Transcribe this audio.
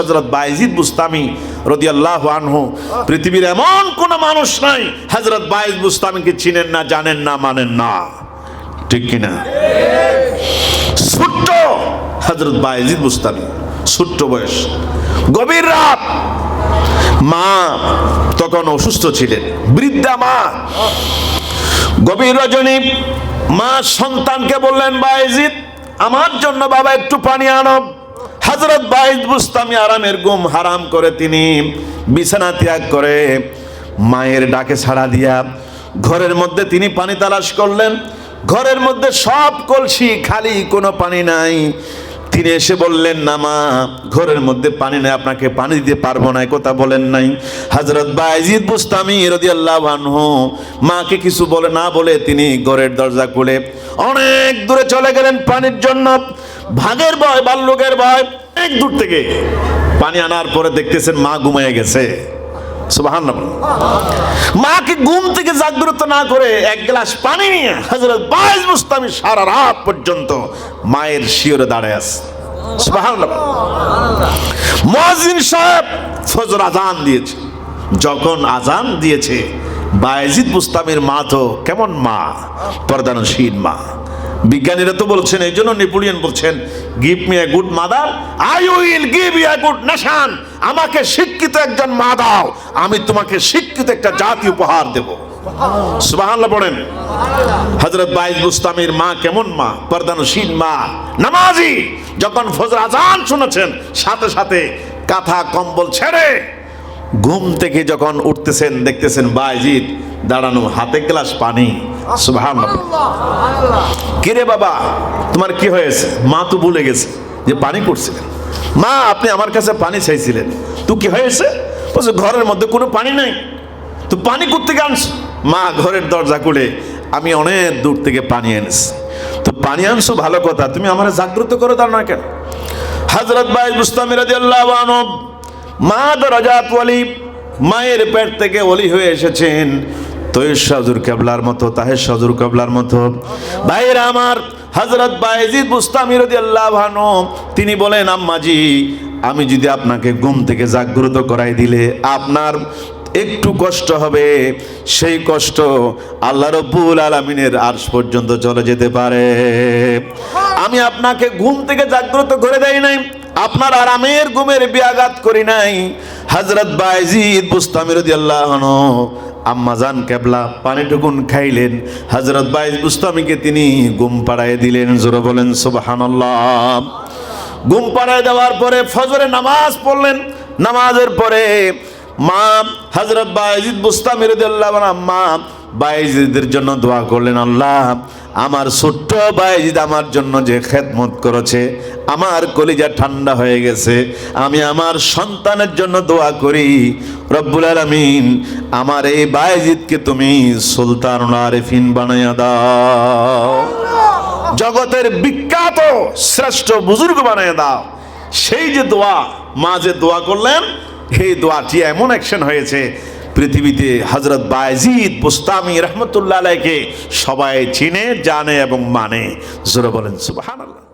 হজরত বাইজিদ বুস্তামি রদিয়াল্লাহ আনহু, পৃথিবীর এমন কোন মানুষ নাই হজরত বাইজ বুস্তামিকে চিনেন না, জানেন না, মানেন না। ঠিক কিনা? ছোট্ট হজরত বাইজিদ বুস্তামি, ছোট্ট বয়স, গভীর রাত। মা তখন অসুস্থ ছিলেন, বৃদ্ধা মা। গভীর রজনী, মা সন্তানকে বললেন, বাইজিদ, আমার জন্য বাবা একটু পানি আনো। হজরত বাইজ বুস্তামি আরামের ঘুম হারাম করে তিনি বিছানা ত্যাগ করে মায়ের ডাকে ছাড়া দিয়া ঘরের মধ্যে তিনি পানি তালাশ করলেন। ঘরের মধ্যে সব কলসি খালি, কোনো পানি নাই। তিনি এসে বললেন, না মা, ঘরের মধ্যে পানি নেই, আপনাকে পানি দিতে পারব না কথা বলেন নাই। হজরত বাইজিদ বুস্তামি রদিয়াল্লাহ আনহু মাকে কিছু বলে, না বলে তিনি ঘরের দরজা খুলে অনেক দূরে চলে গেলেন পানির জন্য। ভাগের ভয়, বাল্যকের ভয়, অনেক দূর থেকে পানি আনার পরে দেখতেছেন মা ঘুমিয়ে গেছে। মাকে ঘুম থেকে জাগ্রত না করে এক গ্লাস পানি নিয়ে হজরত বাইজ মুস্তামি সারা রাত পর্যন্ত মায়ের শিওরে দাঁড়ায় আছে। সুবাহান মহাজিন সাহেব ফজর আজান দিয়েছে। যখন আজান দিয়েছে বায়েজিদ মুস্তামির মা তো কেমন মা? পর্দানশীল মা। বিজ্ঞানীরা তো বলছেন, এই জন্য নেপোলিয়ন বলছেন give me a good mother I will give you a good nation আমাকে শিক্ষিত একজন মা দাও, আমি তোমাকে শিক্ষিত একটা জাতি উপহার দেব। সুবহানাল্লাহ পড়েন। হযরত বাইজ মুস্তামির মা কেমন মা? পর্দানশীল মা, নামাজি। যখন ফজর আজান শুনেছেন, সাথে সাথে কাঁথা কম্বল ছেড়ে ঘুম থেকে যখন উঠতেছেন, দেখতেছেন বাইজিদ দাঁড়ানো হাতে গ্লাস পানি। কিরে বাবা, তোমার কি হয়েছে? মা তো ভুলে গেছে যে পানি করছিলেন। মা, আপনি আমার কাছে পানি চাইছিলেন। তো কি হয়েছে? বলছে, ঘরের মধ্যে কোনো পানি নাই। তো পানি করতে আনছো? মা ঘরের দরজা খুলে, আমি অনেক দূর থেকে পানি এনেছি। তো পানি আনছো ভালো কথা, তুমি আমার জাগ্রত করে দাও না কেন? হজরত ভাই মুস্তামির রাদিয়াল্লাহু আনহু মা দরজাত ওয়ালি মায়ের পেট থেকে ওলি হয়ে এসেছেন। তৈর সাজুর কেবলার মতো, তাহের সাজুর কেবলার মতো। ভাইয়েরা আমার হজরত বাইজিদ বুস্তামি রাদিয়াল্লাহু আনহু, তিনি বলেন, আম্মাজি, আমি যদি আপনাকে ঘুম থেকে জাগ্রত করাই দিলে আপনার একটু কষ্ট হবে। সেই কষ্ট আল্লাহ রব্বুল আলমিনের আর্শ পর্যন্ত চলে যেতে পারে। আমি আপনাকে ঘুম থেকে জাগ্রত করে দেয় নাই। আপনার আরামের ঘুমের বিয়াঘাত করি নাই। হজরত বাইজিদ বুস্তামির আল্লাহ আম্মাজান কেবলা পানিটুকুন খাইলেন। হজরত বাইজ বুস্তামিকে তিনি ঘুম পাড়ায় দিলেন, জোরে বলেন সুবহানাল্লাহ। ঘুম পাড়ায় দেওয়ার পরে ফজরে নামাজ পড়লেন। নামাজের পরে মা হজরত বাইজিদ বুস্তামির মা বাইজিদের জন্য দোয়া করলেন, আল্লাহ, আমার ছোট্ট বাইজিদ আমার জন্য যে খেদমত করেছে, আমার কলিজা ঠান্ডা হয়ে গেছে, আমি আমার সন্তানের জন্য দোয়া করি। রব্বুল আলমিন, আমার এই বাইজিদকে তুমি সুলতান আরেফিন বানাইয়া দাও। জগতের বিখ্যাত, শ্রেষ্ঠ বুজুর্গ বানিয়ে দাও। সেই যে দোয়া, মা যে দোয়া করলেন এই দোয়াটি এমন অ্যাকশন হয়েছে পৃথিবীতে হজরত বায়জিদ বুস্তামি রহমতুল্লাহ আলাইকে সবাই চিনে জানে এবং মানে। জোরে বলেন সুবহানাল্লাহ।